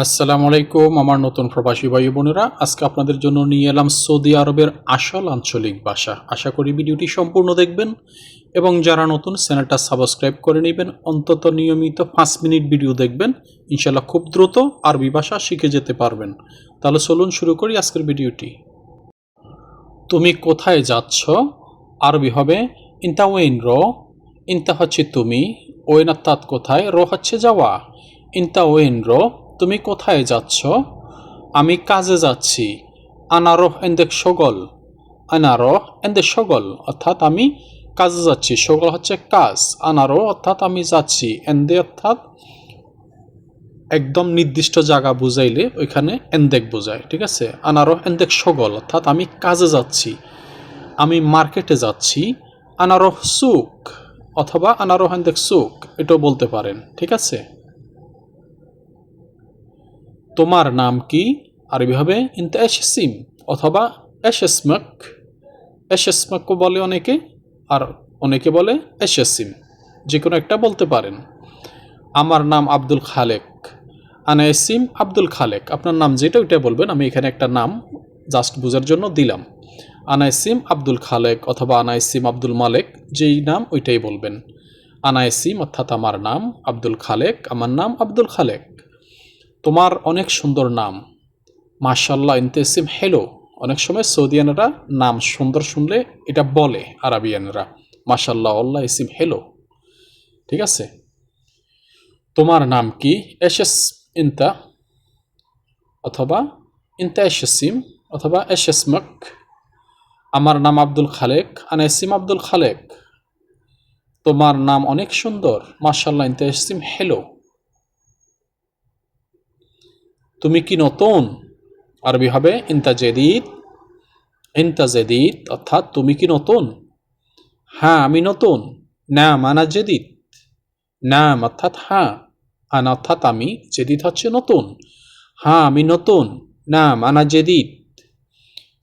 আসসালামু আলাইকুম, আমার নতুন প্রবাসী ভাই বোনেরা। আজকে আপনাদের জন্য নিয়ে এলাম সৌদি আরবের আসল আঞ্চলিক ভাষা। আশা করি ভিডিওটি সম্পূর্ণ দেখবেন এবং যারা নতুন চ্যানেলটা সাবস্ক্রাইব করে নেবেন, অন্তত নিয়মিত পাঁচ মিনিট ভিডিও দেখবেন। ইনশাল্লাহ খুব দ্রুত আরবি ভাষা শিখে যেতে পারবেন। তাহলে চলুন শুরু করি আজকের ভিডিওটি। তুমি কোথায় যাচ্ছ? আরবি হবে ইনতা ওয়েন র। ইনতা হচ্ছে তুমি, ওয়েন অর্থাৎ কোথায়? র হচ্ছে যাওয়া। ইনতা ওয়েন র তুমি কোথায় যাচ্ছ? আমি কাজে যাচ্ছি। আনারহ এন্দেক সগল। আনারহ এন্দে সগল, অর্থাৎ আমি কাজে যাচ্ছি। সগল হচ্ছে কাজ। আনারো অর্থাৎ আমি যাচ্ছি। এন্দে অর্থাৎ একদম নির্দিষ্ট জায়গা বুঝাইলে ওইখানে এন্দেক বোঝায়, ঠিক আছে? আনারহ এন্দেক সগল, অর্থাৎ আমি কাজে যাচ্ছি। আমি মার্কেটে যাচ্ছি। আনারহ সুক অথবা আনারহ এন্দেক সুক এটাও বলতে পারেন, ঠিক আছে? তোমার নাম কি? আরবি হবে ইনতা এসেসিম অথবা এসেসমক এসেসমকও বলে অনেকে, আর অনেকে বলে এসেসিম যে কোনো একটা বলতে পারেন। আমার নাম আব্দুল খালেক। আনাইসিম আব্দুল খালেক। আপনার নাম যেটা ওইটা বলবেন, আমি এখানে একটা নাম জাস্ট বোঝার জন্য দিলাম। আনাইসিম আব্দুল খালেক অথবা আনাইসিম আব্দুল মালেক, যেই নাম ওইটাই বলবেন। আনাইসিম অর্থাৎ আমার নাম আব্দুল খালেক, আমার নাম আব্দুল খালেক। তোমার অনেক সুন্দর নাম। মাশাল্লাহ ইন্তেসিম হেলো অনেক সময় সৌদিয়ানরা নাম সুন্দর শুনলে এটা বলে, আরবিয়ানরা। মাশাল্লাহ আল্লাহ ইসিম হেলো ঠিক আছে? তোমার নাম কি? এসেস ইন্তা, অথবা ইন্তা এসেসিম অথবা এসেসমক আমার নাম আব্দুল খালেক আনাইসিম আব্দুল খালেক। তোমার নাম অনেক সুন্দর। মাশাল্লাহ ইন্তা হেলো তুমি কি নতুন? আরবি হবে ইন্তা জেদিদ অর্থাৎ তুমি কি নতুন? হ্যাঁ আমি নতুন। না আনা জেদিদ। নাম অর্থাৎ হ্যাঁ। আনা অর্থাৎ আমি, জেদিদ হচ্ছে নতুন। হ্যাঁ আমি নতুন। না আনা জেদিদ।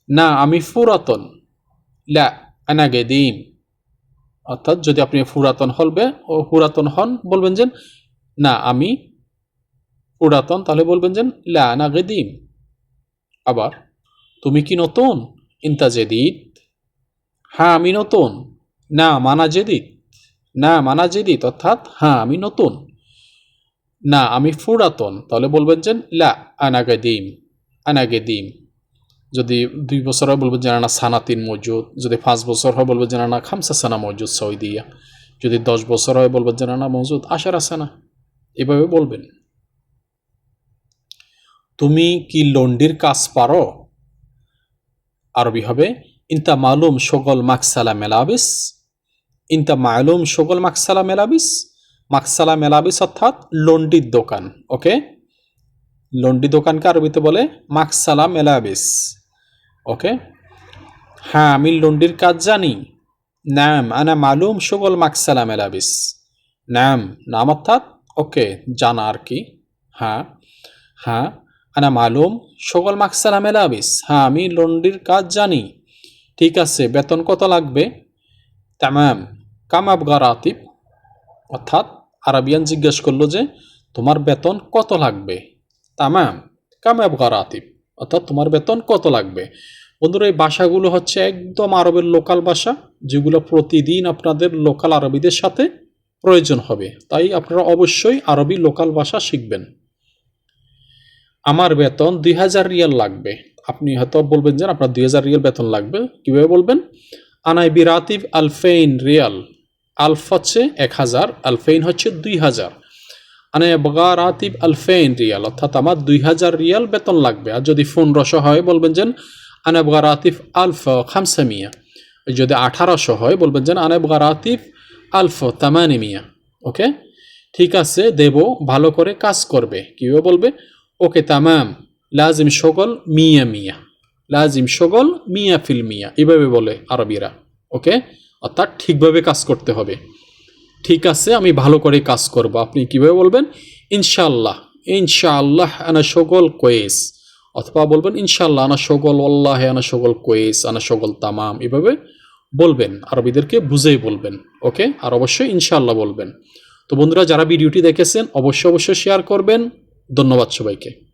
না, আমি পুরাতন লা, আনা গেদিম। অর্থাৎ যদি আপনি পুরাতন হলবে, ও পুরাতন হন, বলবেন যে, না, আমি পুরাতন, তাহলে বলবেন যে লানা গেদিম আবার, তুমি কি নতুন? ইন্তা জেদিদ। হ্যাঁ আমি নতুন। না, মানা জেদিদ। না, মানা জেদিদ। অর্থাৎ হ্যাঁ আমি নতুন। না, আমি পুরাতন। তাহলে বলবেন যে লা আনা গেদিম আনা গেদিম যদি দুই বছর হয়, বলবেন যে না সানাতিন মজুদ। যদি পাঁচ বছর হয়, বলবেন যে না খামসা সানা মজুদ সৌদিয়া। যদি দশ বছর হয়, বলবেন যে না, মজুদ আশার আসানা। এভাবে বলবেন। তুমি কি লন্ডির কাজ পারো? আরবি হবে, ইনতা মালুম সগল মাকসালা মেলাবিস। ইনতা মালুম সগল মাকসালা মেলাবিস। মাকসালা মেলাবিস অর্থাৎ লন্ডির দোকান, ওকে? লন্ডি দোকানকে আরবিতে বলে মাকসালা মেলাবিস, ওকে? হ্যাঁ আমি লন্ডির কাজ জানি। নাম, আনা মালুম সগল মাকসালা মেলাবিস। নাম নাম অর্থাৎ, ওকে, জানা আর কি। হ্যাঁ হ্যাঁ। আনা মালুম, সকল মাকসালা মেলাবিস হ্যাঁ আমি লন্ডির কাজ জানি। ঠিক আছে, বেতন কত লাগবে? তামাম কামাব গারাতিব অর্থাৎ আরবিয়ান জিজ্ঞেস করল যে, তোমার বেতন কত লাগবে? তামাম কামাব গারাতিব অর্থাৎ তোমার বেতন কত লাগবে? বন্ধুরা, এই ভাষাগুলো হচ্ছে একদম আরবের লোকাল ভাষা, যেগুলো প্রতিদিন আপনাদের লোকাল আরবিদের সাথে প্রয়োজন হবে। তাই আপনারা অবশ্যই আরবি লোকাল ভাষা শিখবেন। আমার বেতন দুই হাজার রিয়াল লাগবে। আপনি হয়তো বলবেন যে আপনার দুই হাজার রিয়াল বেতন লাগবে। কীভাবে বলবেন? আনাই বিরাতিব আলফেইন রিয়াল। আলফ হচ্ছে এক হাজার, আলফেইন হচ্ছে দুই হাজার। আনাই বগারাতিব আলফেইন রিয়াল, অর্থাৎ আমার দুই হাজার রিয়াল বেতন লাগবে। আর যদি ফোন রস হয়, বলবেন যেন আনাই বগারাতিফ আলফ খামসামিয়া। যদি আঠারোশো হয়, বলবেন যেন আনাই বগারাতিফ আলফ তামানিমিয়া। ওকে? ঠিক আছে, দেব, ভালো করে কাজ করবে। কীভাবে বলবে? ওকে তামাম লাজিম সগল মিয়া মিয়া লাজিম সগল মিয়া ফিল মিয়া এভাবে বলে আরবিরা ওকে অর্থাৎ ঠিকভাবে কাজ করতে হবে। ঠিক আছে, আমি ভালো করে কাজ করব। আপনি কীভাবে বলবেন? ইনশাল্লাহ ইনশাআল্লাহ আনা সগল কোয়েস। অথবা বলবেন ইনশাল্লাহ আনা সগল আল্লাহ আনা সগল কোয়েস, আনা সগল তামাম। এভাবে বলবেন। আরবিদেরকে বুঝেই বলবেন। ওকে আর অবশ্যই ইনশাআল্লাহ বলবেন। তো বন্ধুরা, যারা ভিডিওটি দেখেছেন, অবশ্যই অবশ্যই শেয়ার করবেন। ধন্যবাদ সবাইকে।